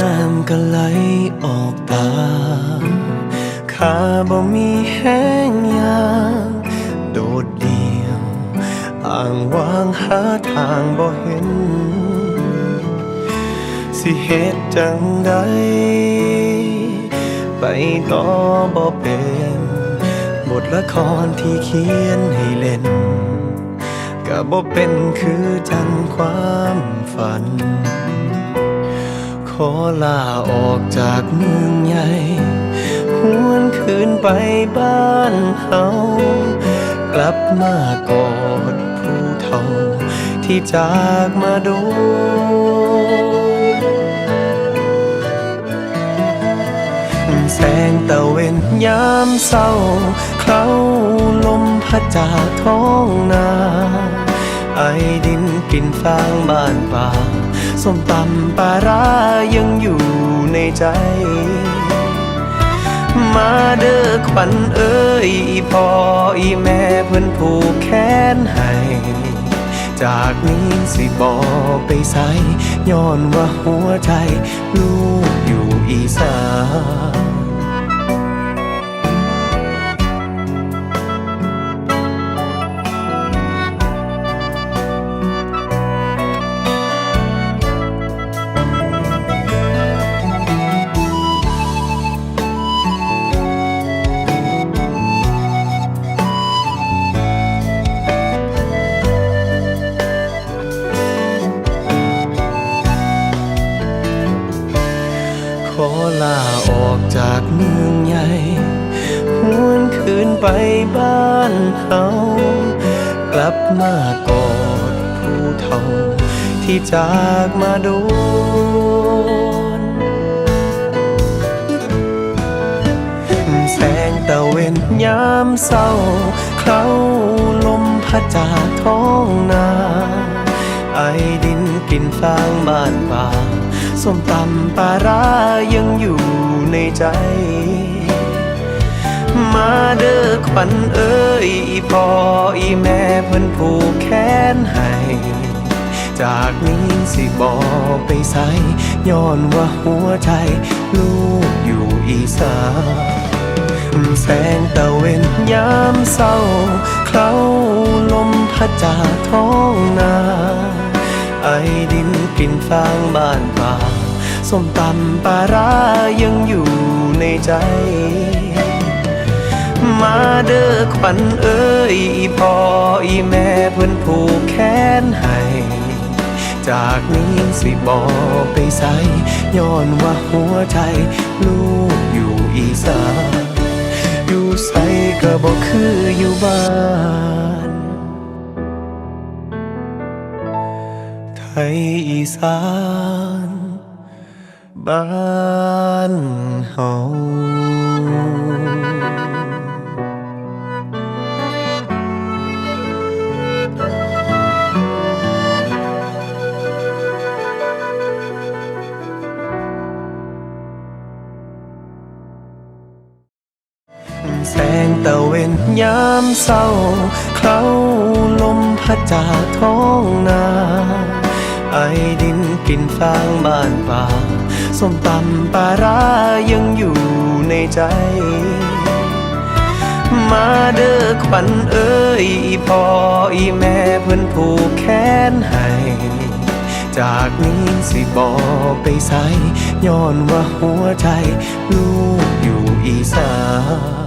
น้ำก็ไหลออกตาข้าบ่มีแห้งยางโดดเดี่ยวอ่างวางหาทางบ่เห็น สิเหตุจังใด ไปต่อบ่เป็นบทละครที่เขียนให้เล่นก็บ่เป็นคือจังความฝัน ขอลาออกจากเมืองใหญ่หวนคืนไปบ้านเฮากลับมากอดผู้เฒ่า ที่จากมาโดนแสงตะเวนยามเศร้า เคล้าลมพัดจากท้องนา ไอดินกินฟางบ้านป่า ส้มตำปลาร้ายังอยู่ในใจ มาเด้อขวัญเอ้ยอีพ่ออีแม่เพื่อนผูกแขนให้จากนี้สิบอไปใสย้อนว่าหัวใจ ลูกอยู่อีสาน อลาออกจากเมืองใหญ่หวนคืนไปบ้านเฮากลับมากอดผู้เฒ่า ที่จากมาโดน แสงตะเวนยามเศร้าเคล้าลมพัดจากท้องนา ไอดินกินฟางบ้านป่า ส้มตำปลาร้ายังอยู่ในใจ มาเด้อขวัญเอ้ยอีพ่ออีแม่เพิ่นผูกแขนให้จากนี้สิบอไปใสย้อนว่าหัวใจ ลูกอยู่อีสานแสงตะเวนยามเศร้า เคล้าลมพัดจากท้องนาไอดิน กินฟางบ้านป่าส้มตำปลาร้ายังอยู่ในใจ มาเด้อขวัญเอ้ยอีพ่ออีแม่เพิ่อนผูกแขนให้ จากนี้สิบอไปใสย้อนว่าหัวใจ ลูกอยู่อีสานอยู่ใสก็บอกคืออยู่บ้าน ไทยอีสานบ้านเฮาแสงตะเวนยามเศร้า เคล้าลมพัดจากท้องนา กลิ่นฟางบ้านป่าส้มตำปลาร้ายังอยู่ในใจ มาเด้อขวัญเอ้ยพ่ออีแม่เพิ่อนผูกแขนให้ จากนี้สิบอไปใสย้อนว่าหัวใจ ลูกอยู่อีสาน